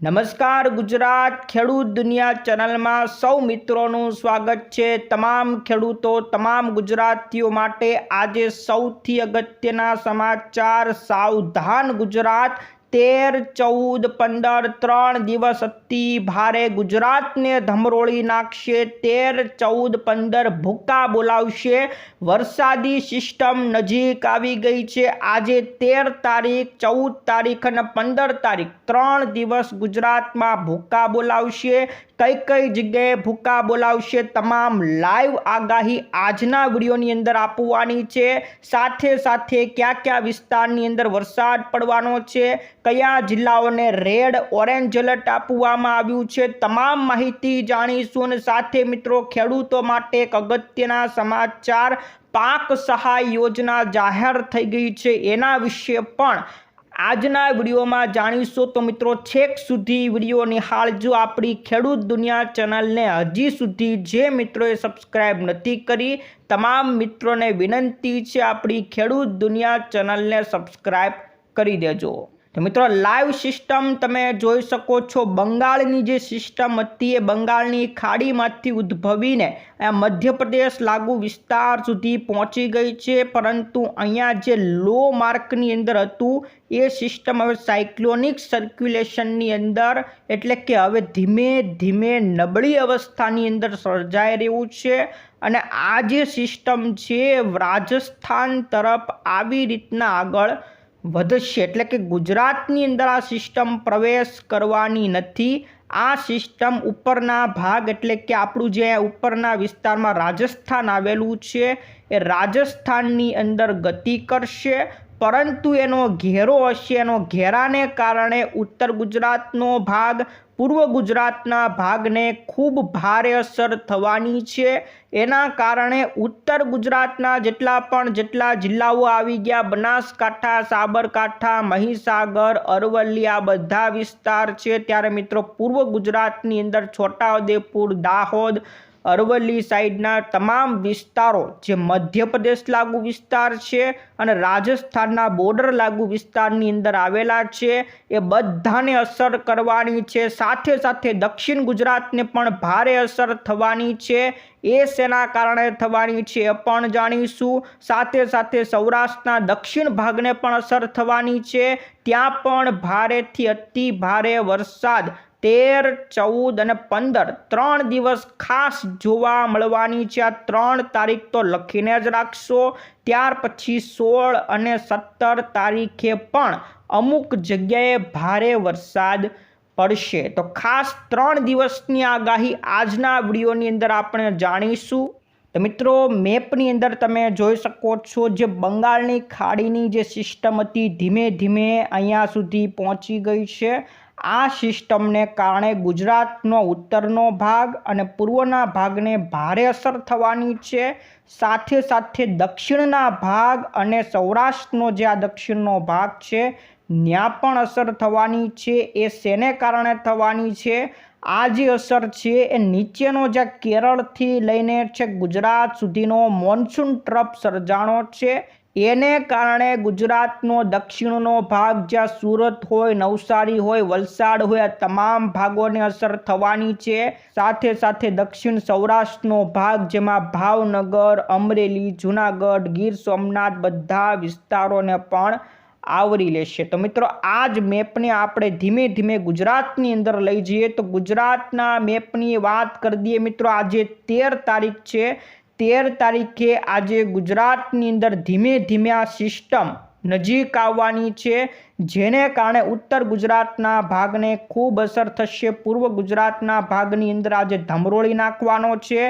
નમસ્કાર ગુજરાત ખેડૂત દુનિયા ચેનલમાં સૌ મિત્રોનું સ્વાગત છે. તમામ ખેડૂતો, તમામ ગુજરાતીઓ માટે આજે સૌથી અગત્યના સમાચાર સાવધાન ગુજરાત તેર, ચૌદ, પંદર, ત્રણ દિવસ અતિ ભારે ગુજરાતને ધમરોળી નાખશે. તેર, ચૌદ, પંદર ભૂકા બોલાવશે. વરસાદી સિસ્ટમ નજીક આવી ગઈ છે. આજે તેર તારીખ, ચૌદ તારીખ અને પંદર તારીખ ત્રણ દિવસ ગુજરાતમાં ભૂકા બોલાવશે. કઈ કઈ જગ્યાએ ભૂકા બોલાવશે તમામ લાઈવ આગાહી આજના વિડીયોની અંદર આપવાની છે. સાથે સાથે કયા કયા વિસ્તારની અંદર વરસાદ પડવાનો છે? કયા જિલ્લાઓને રેડ ઓરેન્જ એલર્ટ આપવામાં આવ્યું છે તમામ માહિતી જાણીશું અને સાથે મિત્રો ખેડૂતો માટે એક અગત્યના સમાચાર, પાક સહાય યોજના જાહેર થઈ ગઈ છે. એના વિશે પણ આજના વિડીયોમાં જાણીશું. તો મિત્રો છેક સુધી વીડિયો નિહાળજો. આપણી ખેડૂત દુનિયા ચેનલને હજી સુધી જે મિત્રોએ સબસ્ક્રાઇબ નથી કરી, તમામ મિત્રોને વિનંતી છે આપણી ખેડૂત દુનિયા ચેનલને સબસ્ક્રાઇબ કરી દેજો. તો મિત્રો લાઈવ સિસ્ટમ તમે જોઈ શકો છો, બંગાળની જે સિસ્ટમ હતી એ બંગાળની ખાડીમાંથી ઉદ્ભવીને મધ્યપ્રદેશ લાગુ વિસ્તાર સુધી પહોંચી ગઈ છે. પરંતુ અહીંયા જે લો માર્કની અંદર હતું, એ સિસ્ટમ હવે સાયક્લોનિક સર્ક્યુલેશનની અંદર, એટલે કે હવે ધીમે ધીમે નબળી અવસ્થાની અંદર સર્જાઈ રહ્યું છે. અને આ જે સિસ્ટમ છે રાજસ્થાન તરફ આવી રીતના આગળ વધશે એટલે કે ગુજરાતની અંદર આ સિસ્ટમ પ્રવેશ કરવાની નથી. આ સિસ્ટમ ઉપરના ભાગ એટલે કે આપણું જે ઉપરના વિસ્તારમાં રાજસ્થાન આવેલું છે, એ રાજસ્થાનની અંદર ગતિ કરશે. પરંતુ એનો ઘેરો હશે, એનો ઘેરાને કારણે ઉત્તર ગુજરાતનો ભાગ પૂર્વ ગુજરાતના ભાગને ખૂબ ભારે અસર થવાની છે. એના કારણે ઉત્તર ગુજરાતના જેટલા પણ જેટલા જિલ્લાઓ આવી ગયા, બનાસકાંઠા, સાબરકાંઠા, મહીસાગર, અરવલ્લી, આ બધા વિસ્તાર છે. ત્યારે મિત્રો, પૂર્વ ગુજરાતની અંદર છોટાઉદેપુર, દાહોદ અરવલ્લી સાઈડના તમામ વિસ્તારો જે મધ્યપ્રદેશ લાગુ વિસ્તાર છે અને રાજસ્થાનના બોર્ડર લાગુ વિસ્તારની અંદર આવેલા છે, એ બધાને અસર કરવાની છે. સાથે સાથે દક્ષિણ ગુજરાતને પણ ભારે અસર થવાની છે. એ શેના કારણે થવાની છે એ પણ જાણીશું. સાથે સાથે સૌરાષ્ટ્રના દક્ષિણ ભાગને પણ અસર થવાની છે. ત્યાં પણ ભારેથી અતિ ભારે વરસાદ તેર, ચૌદ અને પંદર ત્રણ દિવસ ખાસ જોવા મળવાની છે. આ ત્રણ તારીખ તો લખીને જ રાખશો. ત્યાર પછી સોળ અને સત્તર તારીખે પણ અમુક જગ્યાએ ભારે વરસાદ પડશે. તો ખાસ ત્રણ દિવસની આગાહી આજના વિડીયોની અંદર આપણે જાણીશું. તો મિત્રો, મેપની અંદર તમે જોઈ શકો છો જે બંગાળની ખાડીની જે સિસ્ટમ હતી, ધીમે ધીમે અહીંયા સુધી પહોંચી ગઈ છે. આ સિસ્ટમને કારણે ગુજરાતનો ઉત્તરનો ભાગ અને પૂર્વના ભાગને ભારે અસર થવાની છે. સાથે સાથે દક્ષિણના ભાગ અને સૌરાષ્ટ્રનો જે આ દક્ષિણનો ભાગ છે ત્યાં પણ અસર થવાની છે. એ શેને કારણે થવાની છે? આ જે અસર છે એ નીચેનો જે કેરળથી લઈને છે ગુજરાત સુધીનો મોન્સૂન ટ્રફ સર્જાણો છે. એને કારણે ગુજરાતનો દક્ષિણનો ભાગ જ્યાં સુરત હોય, નવસારી હોય, વલસાડ હોય, આ તમામ ભાગોને અસર થવાની છે. સાથે સાથે દક્ષિણ સૌરાષ્ટ્રનો ભાગ, જેમાં ભાવનગર, અમરેલી, જુનાગઢ, ગીર સોમનાથ બધા વિસ્તારોને પણ આવરી લેશે. તો મિત્રો, આ જ મેપને આપણે ધીમે ધીમે ગુજરાતની અંદર લઈ જઈએ. તો ગુજરાતના મેપની વાત કરી દઈએ મિત્રો, આજે તેર તારીખ છે. તેર તારીખે આજે ગુજરાતની અંદર ધીમે ધીમે આ સિસ્ટમ નજીક આવવાની છે, જેને કારણે ઉત્તર ગુજરાતના ભાગને ખૂબ અસર થશે. પૂર્વ ગુજરાતના ભાગની અંદર આજે ધમરોળી નાખવાનો છે.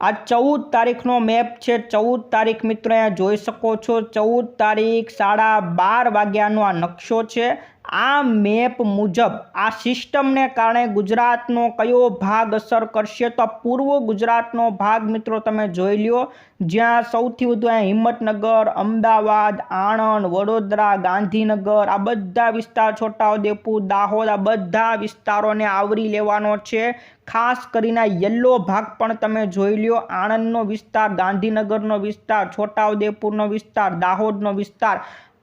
આ ચૌદ તારીખનો મેપ છે. ચૌદ તારીખ મિત્રો અહીંયા જોઈ શકો છો. ચૌદ તારીખ સાડા બાર વાગ્યાનો આ નકશો છે. આ મેપ મુજબ આ સિસ્ટમને કારણે ગુજરાતનો કયો ભાગ અસર કરશે તો પૂર્વ ગુજરાતનો ભાગ મિત્રો તમે જોઈ લ્યો. જ્યાં સૌથી વધુ હિંમતનગર, અમદાવાદ, આણંદ, વડોદરા, ગાંધીનગર, આ બધા વિસ્તાર છોટાઉદેપુર દાહોદ, આ બધા વિસ્તારોને આવરી લેવાનો છે. ખાસ કરીને યલો ભાગ પણ તમે જોઈ લ્યો. આણંદનો વિસ્તાર, ગાંધીનગરનો વિસ્તાર છોટાઉદેપુરનો વિસ્તાર, દાહોદનો વિસ્તાર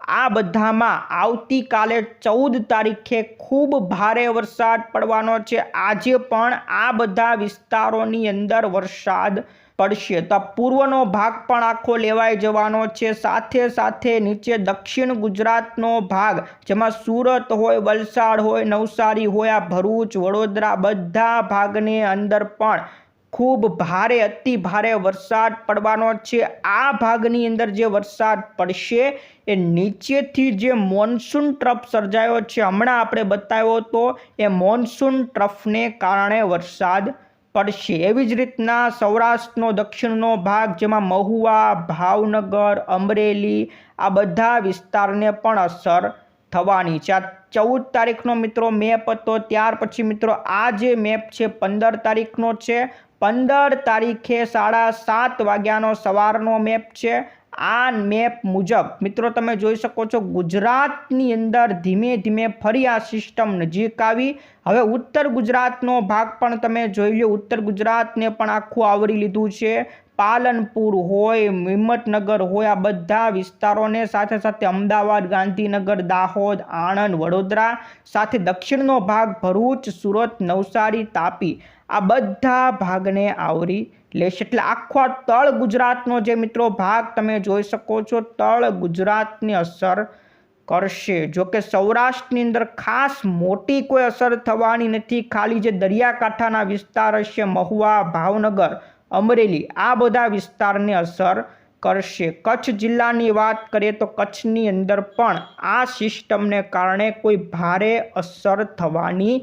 આ બધામાં આવતીકાલે ચૌદ તારીખે ખૂબ ભારે વરસાદ પડવાનો છે. આજે પણ આ બધા વિસ્તારોની અંદર વરસાદ પડશે. તો પૂર્વનો ભાગ પણ આખો લેવાઈ જવાનો છે. સાથે સાથે નીચે દક્ષિણ ગુજરાતનો ભાગ, જેમાં સુરત હોય, વલસાડ હોય, નવસારી હોય, આ ભરૂચ, વડોદરા, બધા ભાગની અંદર પણ ખૂબ ભારે, અતિ ભારે વરસાદ પડવાનો છે. આ ભાગની અંદર જે વરસાદ પડશે એ નીચેથી જે મોન્સૂન ટ્રફ સર્જાયો છે, હમણાં આપણે બતાવ્યો હતો, એ મોન્સૂન ટ્રફને કારણે વરસાદ પડશે. એવી જ રીતના સૌરાષ્ટ્રનો, દક્ષિણનો ભાગ જેમાં મહુવા, ભાવનગર, અમરેલી, આ બધા વિસ્તારને પણ અસર થવાની છે. આ ચૌદ તારીખનો મિત્રો મેપ હતો, ત્યાર પછી મિત્રો આ જે મેપ છે, પંદર તારીખનો છે પંદર તારીખે સાડા સાત વાગ્યાનો સવારનો મેપ છે. આ મેપ મુજબ, મિત્રો, તમે જોઈ શકો છો ગુજરાતની અંદર ધીમે ધીમે ફરી આ સિસ્ટમ નજીક આવી. હવે ઉત્તર ગુજરાતનો ભાગ પણ તમે જોઈ લો, ઉત્તર ગુજરાતને પણ આખું આવરી લીધું છે. પાલનપુર હોય, હિંમતનગર હોય, આ બધા વિસ્તારોને સાથે સાથે અમદાવાદ, ગાંધીનગર, દાહોદ, આણંદ, વડોદરા, સાથે દક્ષિણનો ભાગ ભરૂચ, સુરત, નવસારી, તાપી. આ બધા ભાગને આવરી લેશે. એટલે આખો તળ ગુજરાતનો જે મિત્રો ભાગ તમે જોઈ શકો છો, તળ ગુજરાતની અસર કરશે. જો કે સૌરાષ્ટ્રની અંદર ખાસ મોટી કોઈ અસર થવાની નથી. ખાલી જે દરિયાકાંઠાના વિસ્તાર હશે, મહુવા, ભાવનગર, અમરેલી, આ બધા વિસ્તારને અસર કરશે. કચ્છ જિલ્લાની વાત કરીએ તો કચ્છની અંદર પણ આ સિસ્ટમને કારણે કોઈ ભારે અસર થવાની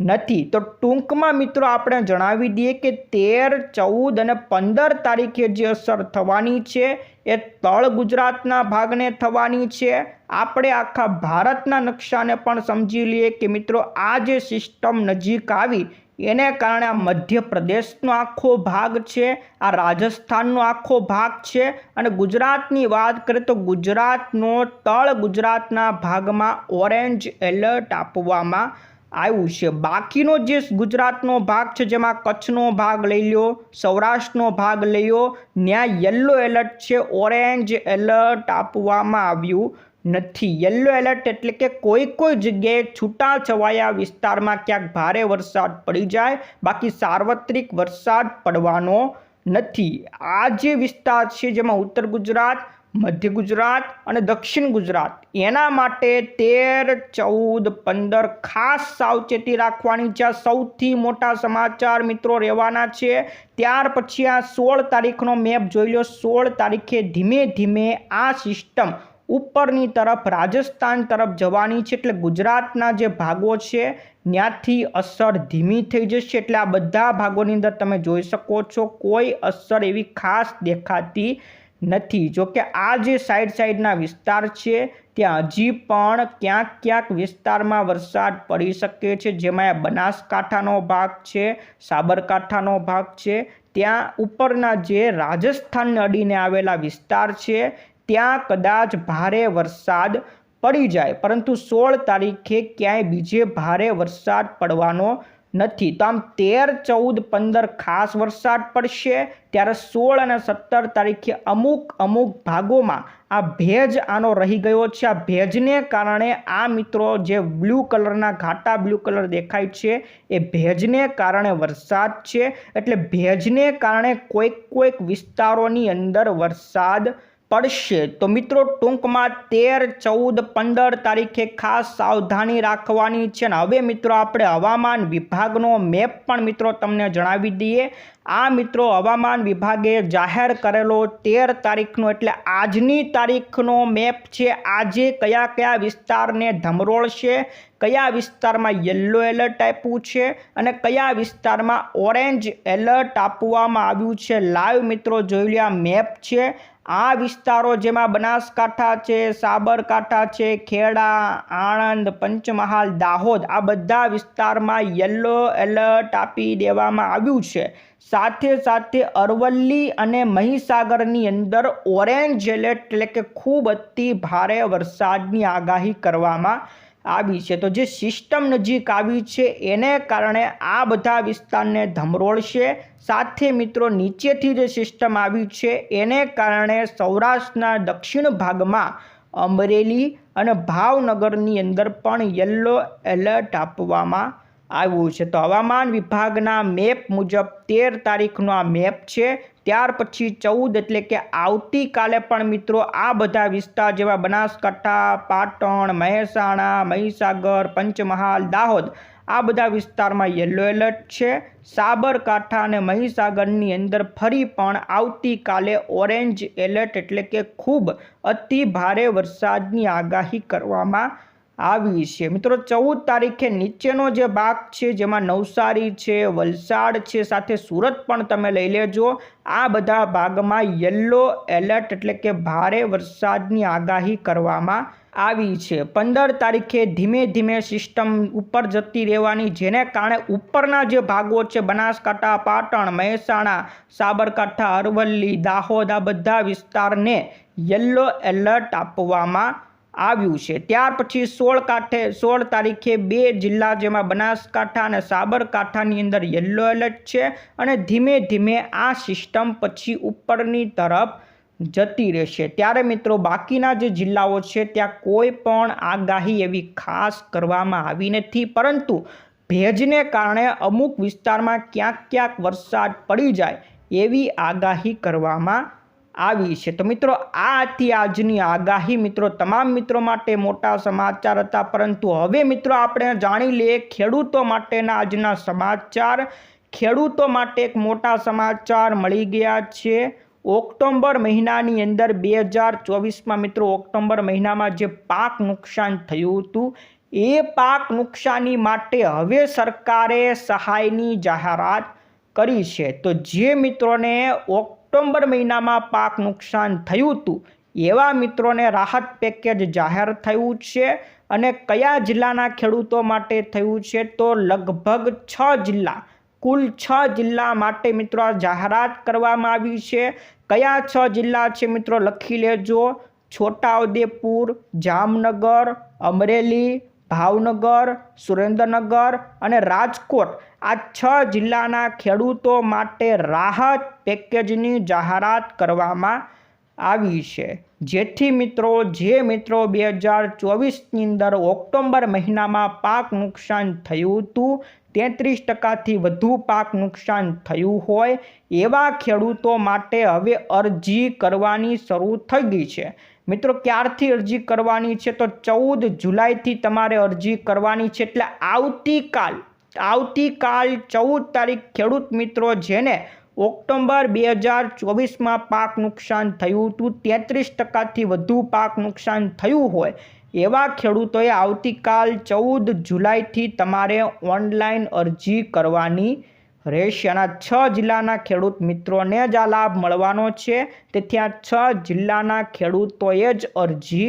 નથી. તો ટૂંકમાં મિત્રો આપણે જણાવી દઈએ કે તેર, ચૌદ અને પંદર તારીખે જે અસર થવાની છે એ તળ ગુજરાતના ભાગને થવાની છે. આપણે આખા ભારતના નકશાને પણ સમજી લઈએ કે મિત્રો આ જે સિસ્ટમ નજીક આવી એને કારણે આ મધ્યપ્રદેશનો આખો ભાગ છે, આ રાજસ્થાનનો આખો ભાગ છે અને ગુજરાતની વાત કરીએ તો ગુજરાતનો તળ ગુજરાતના ભાગમાં ઓરેન્જ એલર્ટ આપવામાં આવ્યું છે. બાકીનો જે ગુજરાતનો ભાગ છે, જેમાં કચ્છનો ભાગ લઈ લો સૌરાષ્ટ્રનો ભાગ લઈ લો ત્યાં યલો એલર્ટ છે. ઓરેન્જ એલર્ટ આપવામાં આવ્યું નથી. યલો એલર્ટ એટલે કે કોઈ કોઈ જગ્યાએ છૂટાછવાયા વિસ્તારમાં ક્યાંક ભારે વરસાદ પડી જાય. બાકી સાર્વત્રિક વરસાદ પડવાનો નથી. આ જે વિસ્તાર છે, જેમાં ઉત્તર ગુજરાત મધ્ય ગુજરાત અને દક્ષિણ ગુજરાત. એના માટે તેર, ચૌદ, પંદર ખાસ સાવચેતી રાખવાની છે. સૌથી મોટા સમાચાર મિત્રો રહેવાના છે. ત્યાર પછી આ સોળ તારીખનો મેપ જોઈ લો. સોળ તારીખે ધીમે ધીમે આ સિસ્ટમ ઉપરની તરફ, રાજસ્થાન તરફ જવાની છે. એટલે ગુજરાતના જે ભાગો છે, ત્યાંથી અસર ધીમી થઈ જશે. એટલે આ બધા ભાગોની અંદર તમે જોઈ શકો છો. કોઈ અસર એવી ખાસ દેખાતી નથી. જો કે આ જે સાઈડ સાઈડના વિસ્તાર છે, ત્યાં હજી પણ ક્યાંક ક્યાંક વિસ્તારમાં વરસાદ પડી શકે છે. જેમાં બનાસકાંઠાનો ભાગ છે, સાબરકાંઠાનો ભાગ છે. ત્યાં ઉપરના જે રાજસ્થાન અડીને આવેલા વિસ્તાર છે, ત્યાં કદાચ ભારે વરસાદ પડી જાય. પરંતુ સોળ તારીખે ક્યાંય બીજે ભારે વરસાદ પડવાનો નથી. તો આમ તેર, ચૌદ, પંદર ખાસ વરસાદ પડશે, ત્યારે સોળ અને સત્તર તારીખે અમુક અમુક ભાગોમાં આ ભેજ આનો રહી ગયો છે. આ ભેજને કારણે આ મિત્રો જે બ્લુ કલરના ઘાટા બ્લુ કલર દેખાય છે, એ ભેજને કારણે વરસાદ છે. એટલે ભેજને કારણે કોઈક કોઈક વિસ્તારોની અંદર વરસાદ પડશે. તો મિત્રો, ટૂંકમાં તેર, ચૌદ, પંદર તારીખે ખાસ સાવધાની રાખવાની છે. ને હવે મિત્રો, આપણે હવામાન વિભાગનો મેપ પણ મિત્રો તમને જણાવી દઈએ. આ મિત્રો, હવામાન વિભાગે જાહેર કરેલો તેર તારીખનો એટલે આજની તારીખનો મેપ છે. આજે કયા કયા વિસ્તારને ધમરોળશે કયા વિસ્તારમાં યલો એલર્ટ આપ્યું છે? અને કયા વિસ્તારમાં ઓરેન્જ એલર્ટ આપવામાં આવ્યું છે? લાઈવ મિત્રો, જોઈ મેપ છે. આ વિસ્તારો જેમાં બનાસકાંઠા છે, સાબરકાંઠા છે, ખેડા, આણંદ, પંચમહાલ, દાહોદ, આ બધા વિસ્તારમાં યલો એલર્ટ આપી દેવામાં આવ્યું છે. સાથે સાથે અરવલ્લી અને મહીસાગરની અંદર ઓરેન્જ એલર્ટ એટલે કે ખૂબ અતિ ભારે વરસાદની આગાહી કરવામાં આવી છે. તો જે સિસ્ટમ નજીક આવી છે, એને કારણે આ બધા વિસ્તારને ધમરોળશે. સાથે મિત્રો નીચેથી જે સિસ્ટમ આવી છે, એને કારણે સૌરાષ્ટ્રના દક્ષિણ ભાગમાં અમરેલી અને ભાવનગરની અંદર પણ યલો એલર્ટ આપવામાં આવ્યું છે. તો હવામાન વિભાગના મેપ મુજબ તેર તારીખનો આ મેપ છે. ત્યાર પછી ચૌદ એટલે કે આવતીકાલે પણ મિત્રો આ બધા વિસ્તાર જેવા બનાસકાંઠા, પાટણ, મહેસાણા, મહીસાગર, પંચમહાલ, દાહોદ આ બધા વિસ્તારમાં યલો એલર્ટ છે. સાબરકાંઠા અને મહીસાગરની અંદર ફરી પણ આવતીકાલે ઓરેન્જ એલર્ટ એટલે કે ખૂબ અતિ ભારે વરસાદની આગાહી કરવામાં આવી છે. મિત્રો, ચૌદ તારીખે નીચેનો જે ભાગ છે, જેમાં નવસારી છે, વલસાડ છે, સાથે સુરત પણ તમે લઈ લેજો. આ બધા ભાગમાં યલો એલર્ટ એટલે કે ભારે વરસાદની આગાહી કરવામાં આવી છે. પંદર તારીખે ધીમે ધીમે સિસ્ટમ ઉપર જતી રહેવાની, જેને કારણે ઉપરના જે ભાગો છે, બનાસકાંઠા, પાટણ, મહેસાણા, સાબરકાંઠા, અરવલ્લી, દાહોદ, આ બધા વિસ્તારને યલો એલર્ટ આપવામાં આવ્યું છે. ત્યાર પછી સોળ કાંઠે, સોળ તારીખે બે જિલ્લા જેમાં બનાસકાંઠા અને સાબરકાંઠાની અંદર યલો એલર્ટ છે અને ધીમે ધીમે આ સિસ્ટમ પછી ઉપરની તરફ જતી રહેશે. ત્યારે મિત્રો, બાકીના જે જિલ્લાઓ છે, ત્યાં કોઈ પણ આગાહી એવી ખાસ કરવામાં આવી નથી. પરંતુ ભેજને કારણે અમુક વિસ્તારમાં ક્યાંક ક્યાંક વરસાદ પડી જાય એવી આગાહી કરવામાં આવી છે. તો મિત્રો આ હતી આજની આગાહી મિત્રો, તમામ મિત્રો માટે મોટા સમાચાર હતા. પરંતુ હવે મિત્રો, આપણે જાણી લઈએ ખેડૂતો માટેના આજના સમાચાર. ખેડૂતો માટે એક મોટા સમાચાર મળી ગયા છે. ઓક્ટોબર મહિનાની અંદર બે હજાર ચોવીસમાં મિત્રો ઓક્ટોબર મહિનામાં જે પાક નુકસાન થયું હતું, એ પાક નુકસાની માટે હવે સરકારે સહાયની જાહેરાત કરી છે. તો જે મિત્રોને ઓક્ટોબર મહિનામાં પાક નુકસાન થયું હતું, એવા મિત્રોને રાહત પેકેજ જાહેર થયું છે અને કયા જિલ્લાના ખેડૂતો માટે થયું છે, તો લગભગ છ જિલ્લા કુલ છ જિલ્લા માટે મિત્રો જાહેરાત કરવામાં આવી છે. કયા છ જિલ્લા છે મિત્રો લખી લેજો. છોટાઉદેપુર, જામનગર, અમરેલી, ભાવનગર, સુરેન્દ્રનગર અને રાજકોટ. આ છ જિલ્લાના ખેડૂતો માટે રાહત પેકેજની જાહેરાત કરવામાં આવી છે. જેથી મિત્રો જે મિત્રો બે હજાર ચોવીસની અંદર ઓક્ટોબર મહિનામાં પાક નુકસાન થયું હતું તેત્રીસ ટકાથી વધુ પાક નુકસાન થયું હોય એવા ખેડૂતો માટે હવે અરજી કરવાની શરૂ થઈ ગઈ છે. મિત્રો, ક્યારથી અરજી કરવાની છે? તો ચૌદ જુલાઈથી તમારે અરજી કરવાની છે એટલે આવતીકાલ આવતીકાલ ચૌદ તારીખ ખેડૂત મિત્રો જેને ઓક્ટોબર બે હજાર ચોવીસમાં પાક નુકસાન થયું હતું, તેત્રીસ ટકાથી વધુ પાક નુકસાન થયું હોય એવા ખેડૂતોએ આવતીકાલ ચૌદ જુલાઈથી તમારે ઓનલાઈન અરજી કરવાની રહેશે અને છ જિલ્લાના ખેડૂત મિત્રોને જ આ લાભ મળવાનો છે. તેથી આ છ જિલ્લાના ખેડૂતોએ જ અરજી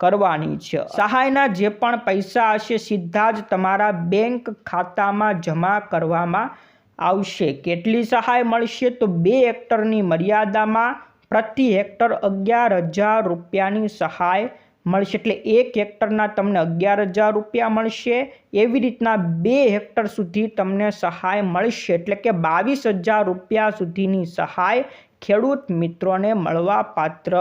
કરવાની છે. સહાયના જે પણ પૈસા હશે સીધા જ તમારા બેંક ખાતામાં જમા કરવામાં આવશે. કેટલી સહાય મળશે તો બે હેક્ટરની મર્યાદામાં પ્રતિ હેક્ટર અગિયાર હજાર રૂપિયાની સહાય મળશે એટલે એક હેક્ટરના તમને અગિયાર હજાર રૂપિયા મળશે. એવી રીતના બે હેક્ટર સુધી તમને સહાય મળશે એટલે કે બાવીસ હજાર રૂપિયા સુધીની સહાય ખેડૂત મિત્રોને મળવા પાત્ર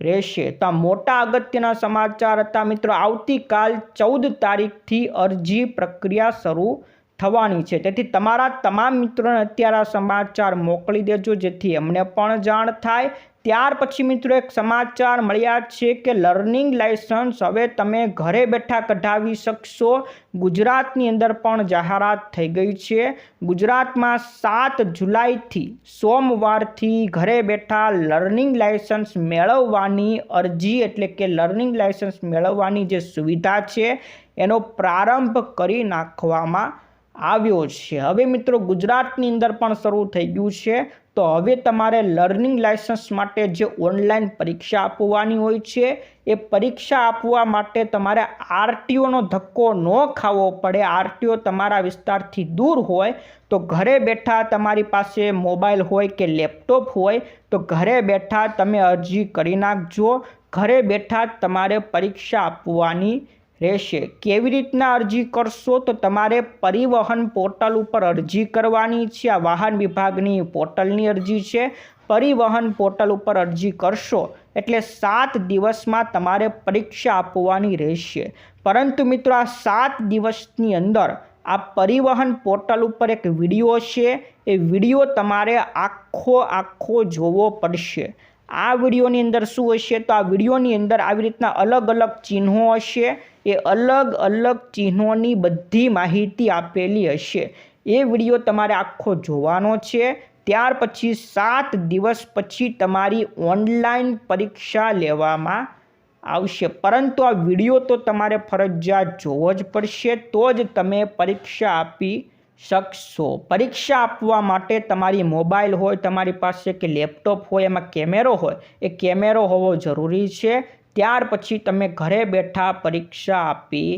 રહેશે. તો મોટા અગત્યના સમાચાર હતા મિત્રો. આવતીકાલ ચૌદ તારીખથી અરજી પ્રક્રિયા શરૂ થવાની છે. તેથી તમારા તમામ મિત્રોને અત્યારે આ સમાચાર મોકલી દેજો, જેથી અમને પણ જાણ થાય. ત્યાર પછી મિત્રો એક સમાચાર મળ્યા છે કે લર્નિંગ લાઇસન્સ હવે તમે ઘરે બેઠા કઢાવી શકશો. ગુજરાતની અંદર પણ જાહેરાત થઈ ગઈ છે. ગુજરાતમાં સાત જુલાઈથી સોમવારથી ઘરે બેઠા લર્નિંગ લાઇસન્સ મેળવવાની અરજી એટલે કે લર્નિંગ લાઇસન્સ મેળવવાની જે સુવિધા છે એનો પ્રારંભ કરી નાખવામાં આવ્યો છે. હવે મિત્રો ગુજરાતની અંદર પણ શરૂ થઈ ગયું છે. તો હવે તમારે લર્નિંગ લાઇસન્સ માટે જે ઓનલાઈન પરીક્ષા આપવાની હોય છે, એ પરીક્ષા આપવા માટે તમારે આરટીઓનો ધક્કો ન ખાવો પડે. આરટીઓ તમારા વિસ્તારથી દૂર હોય, તો ઘરે બેઠા તમારી પાસે મોબાઈલ હોય કે લેપટોપ હોય, તો ઘરે બેઠા તમે અરજી કરી નાખજો. ઘરે બેઠા તમારે પરીક્ષા આપવાની રહેશે. કેવી રીતના અરજી કરશો? તો તમારે પરિવહન પોર્ટલ ઉપર અરજી કરવાની છે. આ વાહન વિભાગની પોર્ટલની અરજી છે. પરિવહન પોર્ટલ ઉપર અરજી કરશો એટલે સાત દિવસમાં તમારે પરીક્ષા આપવાની રહેશે. પરંતુ મિત્રો, આ સાત દિવસની અંદર આ પરિવહન પોર્ટલ ઉપર એક વીડિયો છે. એ વીડિયો તમારે આખો આખો જોવો પડશે. આ વિડીયોની અંદર શું હશે? તો આ વિડીયોની અંદર આવી રીતના અલગ અલગ ચિહ્નો હશે. એ અલગ અલગ ચિહ્નોની બધી માહિતી આપેલી હશે. એ વીડિયો તમારે આખો જોવાનો છે. ત્યાર પછી સાત દિવસ પછી તમારી ઓનલાઈન પરીક્ષા લેવામાં આવશે. પરંતુ આ વીડિયો તો તમારે ફરજિયાત જોવો જ પડશે. તો જ તમે પરીક્ષા આપી શકશો. પરીક્ષા આપવા માટે તમારી મોબાઈલ હોય, તમારી પાસે કે લેપટોપ હોય, એમાં કેમેરો હોય, એ કેમેરો હોવો જરૂરી છે. ત્યાર પછી તમે ઘરે બેઠા પરીક્ષા આપી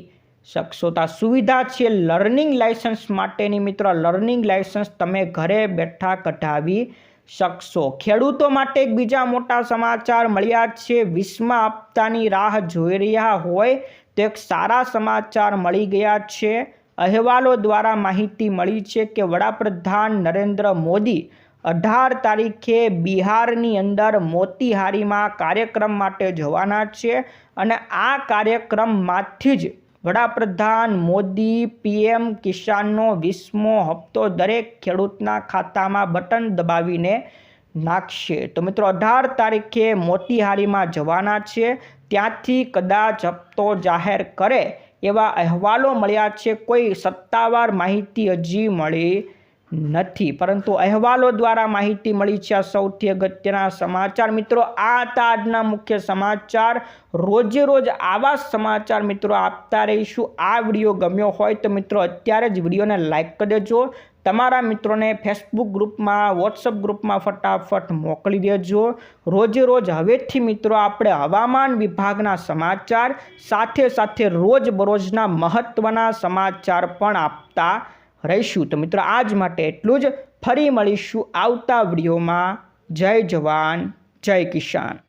શકશો. તો સુવિધા છે લર્નિંગ લાઇસન્સ માટેની મિત્રો. લર્નિંગ લાઇસન્સ તમે ઘરે બેઠા કઢાવી શકશો. ખેડૂતો માટે એક બીજા મોટા સમાચાર મળ્યા છે. વીસમા હપ્તાની રાહ જોઈ રહ્યા હોય તો એક સારા સમાચાર મળી ગયા છે. અહેવાલો દ્વારા માહિતી મળી છે કે વડાપ્રધાન નરેન્દ્ર મોદી અઢાર તારીખે બિહારની અંદર મોતીહારીમાં કાર્યક્રમ માટે જવાના છે અને આ કાર્યક્રમમાંથી જ વડાપ્રધાન મોદી, પીએમ કિસાનનો વીસમો હપ્તો દરેક ખેડૂતના ખાતામાં બટન દબાવીને નાખશે. તો મિત્રો, અઢાર તારીખે મોતીહારીમાં જવાના છે. ત્યાંથી કદાચ હપ્તો જાહેર કરે એવા અહેવાલો મળ્યા છે. કોઈ સત્તાવાર માહિતી હજી મળી નથી. પરંતુ અહેવાલો દ્વારા માહિતી મળી છે સૌથી અગત્યના સમાચાર. મિત્રો, આ હતા આજના મુખ્ય સમાચાર. રોજે રોજ આવા સમાચાર મિત્રો આપતા રહીશું. આ વીડિયો ગમ્યો હોય તો મિત્રો અત્યારે જ વિડીયોને લાઇક કરી દેજો. તમારા મિત્રોને ફેસબુક ગ્રુપમાં, વોટ્સઅપ ગ્રુપમાં ફટાફટ મોકલી દેજો. રોજે રોજ હવેથી મિત્રો આપણે હવામાન વિભાગના સમાચાર, સાથે સાથે રોજબરોજના મહત્ત્વના સમાચાર પણ આપતા રહીશું. તો મિત્રો, આજ માટે એટલું જ. ફરી મળીશું આવતા વિડીયોમાં. જય જવાન, જય કિસાન.